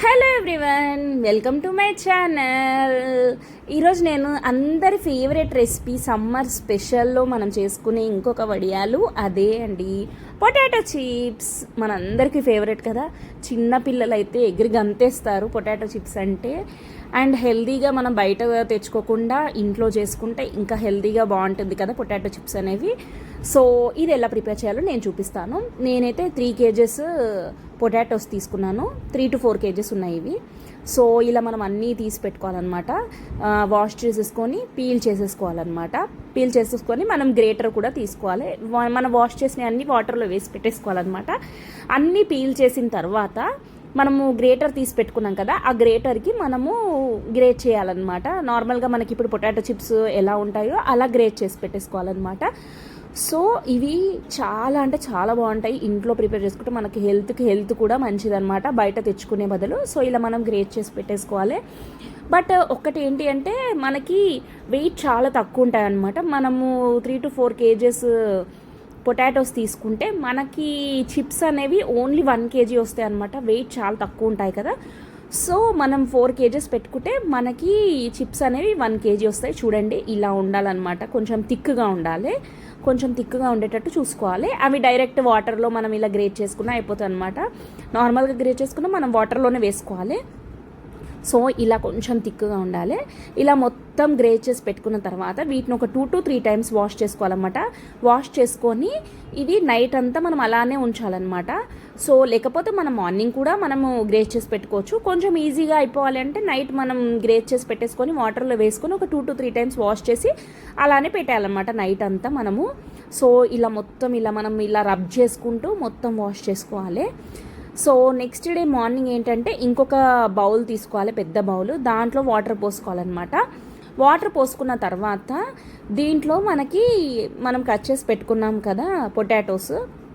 Hello everyone welcome to my channel. ఈరోజు నేను అందరి ఫేవరెట్ రెసిపీ సమ్మర్ స్పెషల్లో మనం చేసుకునే ఇంకొక వడియాలు అదే అండి. పొటాటో చిప్స్ మనందరికీ ఫేవరెట్ కదా. చిన్నపిల్లలు అయితే ఎగిరి గంతేస్తారు పొటాటో చిప్స్ అంటే. అండ్ హెల్దీగా మనం బయట తెచ్చుకోకుండా ఇంట్లో చేసుకుంటే ఇంకా హెల్దీగా బాగుంటుంది కదా పొటాటో చిప్స్ అనేవి. సో ఇది ఎలా ప్రిపేర్ చేయాలో నేను చూపిస్తాను. నేనైతే త్రీ కేజెస్ పొటాటోస్ తీసుకున్నాను. త్రీ టు ఫోర్ కేజెస్ ఉన్నాయి ఇవి. సో ఇలా మనం అన్నీ తీసి పెట్టుకోవాలన్నమాట. వాష్ చేసేసుకొని పీల్ చేసేసుకోవాలన్నమాట. పీల్ చేసేసుకొని మనం గ్రేటర్ కూడా తీసుకోవాలి. మనం వాష్ చేసిన అన్ని వాటర్లో వేసి పెట్టేసుకోవాలన్నమాట. అన్నీ పీల్ చేసిన తర్వాత మనము గ్రేటర్ తీసి పెట్టుకున్నాం కదా ఆ గ్రేటర్కి మనము గ్రేట్ చేయాలన్నమాట. నార్మల్గా మనకి ఇప్పుడు పొటాటో చిప్స్ ఎలా ఉంటాయో అలా గ్రేట్ చేసి పెట్టేసుకోవాలన్నమాట. సో ఇవి చాలా అంటే చాలా బాగుంటాయి. ఇంట్లో ప్రిపేర్ చేసుకుంటే మనకి హెల్త్కి హెల్త్ కూడా మంచిదన్నమాట. బయట తెచ్చుకునే బదులు. సో ఇలా మనం గ్రేట్ చేసి పెట్టేసుకోవాలి. బట్ ఒక్కటి ఏంటి అంటే మనకి వెయిట్ చాలా తక్కువ ఉంటాయి మనము three to four kgs potatoes తీసుకుంటే మనకి చిప్స్ అనేవి ఓన్లీ వన్ కేజీ వస్తాయి అనమాట వెయిట్ చాలా తక్కువ ఉంటాయి కదా. సో మనం ఫోర్ కేజెస్ పెట్టుకుంటే మనకి చిప్స్ అనేవి వన్ కేజీ వస్తాయి. చూడండి ఇలా ఉండాలన్నమాట. కొంచెం థిక్గా ఉండాలి. కొంచెం థిక్గా ఉండేటట్టు చూసుకోవాలి. అవి డైరెక్ట్ వాటర్లో మనం ఇలా గ్రేట్ చేసుకున్నా అయిపోతుంది అనమాట నార్మల్గా గ్రేట్ చేసుకున్నా మనం వాటర్లోనే వేసుకోవాలి. సో ఇలా కొంచెం థిక్గా ఉండాలి. ఇలా మొత్తం గ్రే చేసి పెట్టుకున్న తర్వాత వీటిని ఒక two to three times wash చేసుకోవాలన్నమాట. వాష్ చేసుకొని ఇవి నైట్ అంతా మనం అలానే ఉంచాలన్నమాట. సో లేకపోతే మనం మార్నింగ్ కూడా మనము గ్రేస్ చేసి పెట్టుకోవచ్చు. కొంచెం ఈజీగా అయిపోవాలి అంటే నైట్ మనం గ్రేస్ చేసి పెట్టేసుకొని వాటర్లో వేసుకొని ఒక two to three times wash చేసి అలానే పెట్టాలన్నమాట నైట్ అంతా మనము. సో ఇలా మొత్తం ఇలా మనం ఇలా రబ్ చేసుకుంటూ మొత్తం వాష్ చేసుకోవాలి. సో నెక్స్ట్ డే మార్నింగ్ ఏంటంటే ఇంకొక బౌల్ తీసుకోవాలి పెద్ద బౌల్. దాంట్లో వాటర్ పోసుకోవాలన్నమాట. వాటర్ పోసుకున్న తర్వాత దీంట్లో మనకి మనం కట్ చేసి పెట్టుకున్నాం కదా పొటాటోస్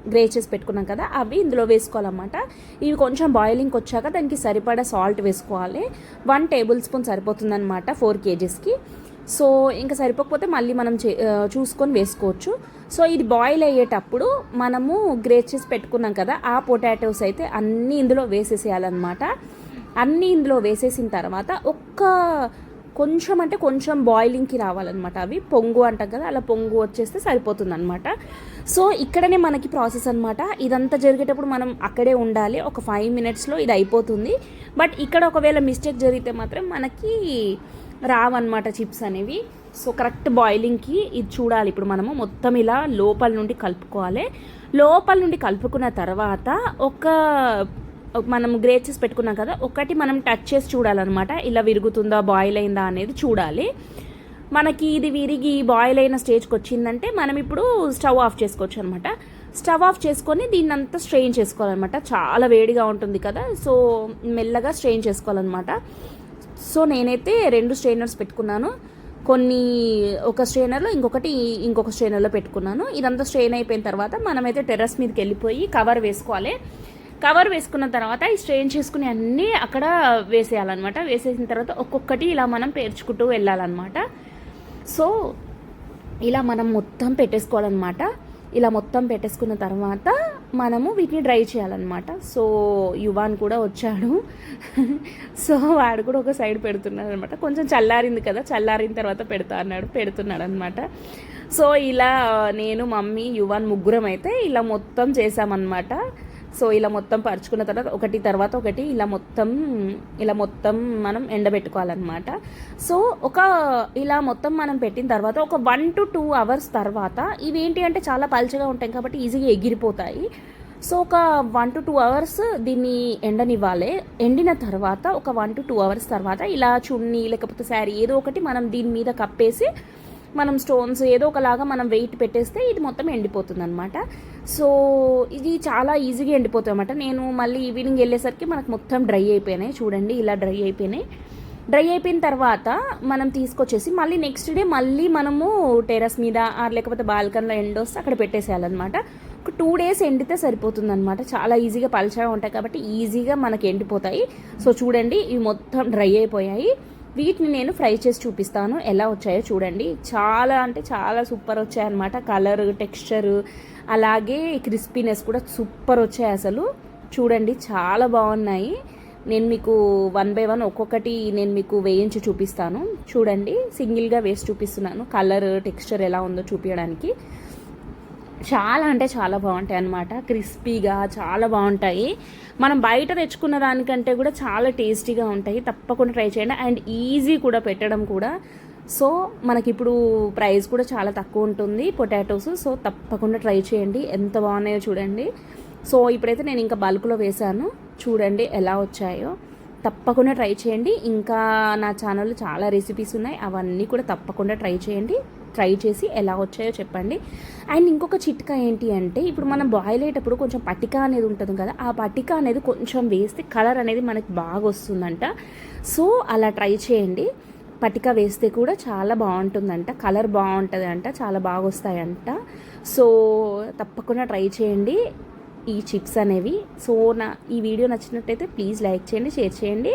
గ్రే చేసి పెట్టుకున్నాం కదా అవి ఇందులో వేసుకోవాలన్నమాట. ఇవి కొంచెం బాయిలింగ్కి వచ్చాక దానికి సరిపడా సాల్ట్ వేసుకోవాలి. వన్ టేబుల్ స్పూన్ సరిపోతుందన్నమాట ఫోర్ కేజీస్కి. సో ఇంకా సరిపోకపోతే మళ్ళీ మనం చే- చూసుకొని వేసుకోవచ్చు. సో ఇది బాయిల్ అయ్యేటప్పుడు మనము గ్రేట్ చేసి పెట్టుకున్నాం కదా ఆ పొటాటోస్ అయితే అన్నీ ఇందులో వేసేసేయాలన్నమాట. అన్నీ ఇందులో వేసేసిన తర్వాత ఒక్క కొంచెం అంటే కొంచెం బాయిలింగ్కి రావాలన్నమాట అవి. పొంగు అంటాం కదా అలా పొంగు వచ్చేస్తే సరిపోతుంది అనమాట సో ఇక్కడనే మనకి ప్రాసెస్ అనమాట ఇదంతా జరిగేటప్పుడు మనం అక్కడే ఉండాలి. ఒక ఫైవ్ మినిట్స్లో ఇది అయిపోతుంది. బట్ ఇక్కడ ఒకవేళ మిస్టేక్ జరిగితే మాత్రం మనకి రావన్నమాట చిప్స్ అనేవి. సో కరెక్ట్ బాయిలింగ్కి ఇది చూడాలి. ఇప్పుడు మనము మొత్తం ఇలా లోపల నుండి కలుపుకోవాలి. లోపల నుండి కలుపుకున్న తర్వాత ఒక మనం గ్రేట్ చేసి పెట్టుకున్నాం కదా ఒకటి మనం టచ్ చేసి చూడాలన్నమాట. ఇలా విరుగుతుందా బాయిల్ అయిందా అనేది చూడాలి. మనకి ఇది విరిగి బాయిల్ అయిన స్టేజ్కి వచ్చిందంటే మనం ఇప్పుడు స్టవ్ ఆఫ్ చేసుకోవచ్చు అనమాట స్టవ్ ఆఫ్ చేసుకొని దీన్ని అంతా స్ట్రెయిన్ చేసుకోవాలన్నమాట. చాలా వేడిగా ఉంటుంది కదా సో మెల్లగా స్ట్రెయిన్ చేసుకోవాలన్నమాట. సో నేనైతే రెండు స్ట్రెయినర్స్ పెట్టుకున్నాను. కొన్ని ఒక స్ట్రెయినర్లో ఇంకొకటి ఇంకొక స్ట్రెయినర్లో పెట్టుకున్నాను. ఇదంతా స్ట్రెయిన్ అయిపోయిన తర్వాత మనమైతే టెర్రస్ మీదకి వెళ్ళిపోయి కవర్ వేసుకోవాలి. కవర్ వేసుకున్న తర్వాత ఈ స్ట్రెయిన్ చేసుకుని అన్నీ అక్కడ వేసేయాలన్నమాట. వేసేసిన తర్వాత ఒక్కొక్కటి ఇలా మనం పేర్చుకుంటూ వెళ్ళాలన్నమాట. సో ఇలా మనం మొత్తం పెట్టేసుకోవాలన్నమాట. ఇలా మొత్తం పెట్టేసుకున్న తర్వాత మనము వీటిని డ్రై చేయాలన్నమాట. సో యువాన్ కూడా వచ్చాడు. సో వాడు కూడా ఒక సైడ్ పెడుతున్నాడు అనమాట కొంచెం చల్లారింది కదా చల్లారిన తర్వాత పెడతా అన్నాడు పెడుతున్నాడు అనమాట సో ఇలా నేను మమ్మీ యువన్ ముగ్గురం అయితే ఇలా మొత్తం చేసామన్నమాట సో ఇలా మొత్తం పరుచుకున్న తర్వాత ఒకటి తర్వాత ఒకటి ఇలా మొత్తం ఇలా మొత్తం మనం ఎండబెట్టుకోవాలన్నమాట. సో ఒక ఇలా మొత్తం మనం పెట్టిన తర్వాత ఒక వన్ టు టూ అవర్స్ తర్వాత ఇవి ఏంటి అంటే చాలా పల్చగా ఉంటాయి కాబట్టి ఈజీగా ఎగిరిపోతాయి. సో ఒక వన్ టు టూ అవర్స్ దీన్ని ఎండనివ్వాలి. ఎండిన తర్వాత ఒక వన్ టు టూ అవర్స్ తర్వాత ఇలా చున్నీ లేకపోతే శారీ ఏదో ఒకటి మనం దీని మీద కప్పేసి మనం స్టోన్స్ ఏదో ఒకలాగా మనం వెయిట్ పెట్టేస్తే ఇది మొత్తం ఎండిపోతుంది అనమాట సో ఇది చాలా ఈజీగా ఎండిపోతుంది అనమాట నేను మళ్ళీ ఈవినింగ్ వెళ్ళేసరికి మనకు మొత్తం డ్రై అయిపోయినాయి. చూడండి ఇలా డ్రై అయిపోయినాయి. డ్రై అయిపోయిన తర్వాత మనం తీసుకొచ్చేసి మళ్ళీ నెక్స్ట్ డే మళ్ళీ మనము టెరస్ మీద లేకపోతే బాల్కన్లో ఎండొస్తే అక్కడ పెట్టేసేయాలన్నమాట. ఒక టూ డేస్ ఎండితే సరిపోతుంది అనమాట చాలా ఈజీగా పలచగా ఉంటాయి కాబట్టి ఈజీగా మనకి ఎండిపోతాయి. సో చూడండి ఇవి మొత్తం డ్రై అయిపోయాయి. వీటిని నేను ఫ్రై చేసి చూపిస్తాను. ఎలా వచ్చాయో చూడండి. చాలా అంటే చాలా సూపర్ వచ్చాయన్నమాట. కలర్ టెక్స్చర్ అలాగే క్రిస్పీనెస్ కూడా సూపర్ వచ్చాయి అసలు. చూడండి చాలా బాగున్నాయి. నేను మీకు వన్ బై వన్ ఒక్కొక్కటి నేను మీకు వేయించి చూపిస్తాను. చూడండి సింగిల్గా వేసి చూపిస్తున్నాను. కలర్ టెక్స్చర్ ఎలా ఉందో చూపించడానికి. చాలా అంటే చాలా బాగుంటాయి అన్నమాట. క్రిస్పీగా చాలా బాగుంటాయి. మనం బయట తెచ్చుకున్న దానికంటే కూడా చాలా టేస్టీగా ఉంటాయి. తప్పకుండా ట్రై చేయండి. అండ్ ఈజీ కూడా పెట్టడం కూడా. సో మనకి ఇప్పుడు ప్రైస్ కూడా చాలా తక్కువ ఉంటుంది పొటాటోస్. సో తప్పకుండా ట్రై చేయండి. ఎంత బాగున్నాయో చూడండి. సో ఇప్పుడైతే నేను ఇంకా బల్క్లో వేశాను. చూడండి ఎలా వచ్చాయో. తప్పకుండా ట్రై చేయండి. ఇంకా నా ఛానల్లో చాలా రెసిపీస్ ఉన్నాయి. అవన్నీ కూడా తప్పకుండా ట్రై చేయండి. ట్రై చేసి ఎలా వచ్చాయో చెప్పండి. అండ్ ఇంకొక చిట్కా ఏంటి అంటే ఇప్పుడు మనం బాయిల్ అయ్యేటప్పుడు కొంచెం పటిక అనేది ఉంటుంది కదా ఆ పటిక అనేది కొంచెం వేస్తే కలర్ అనేది మనకి బాగా వస్తుందంట. సో అలా ట్రై చేయండి. పటిక వేస్తే కూడా చాలా బాగుంటుందంట కలర్ బాగుంటుంది అంట చాలా బాగా వస్తాయంట. సో తప్పకుండా ట్రై చేయండి ఈ చిప్స్ అనేవి. సో నా ఈ వీడియో నచ్చినట్టయితే ప్లీజ్ లైక్ చేయండి షేర్ చేయండి.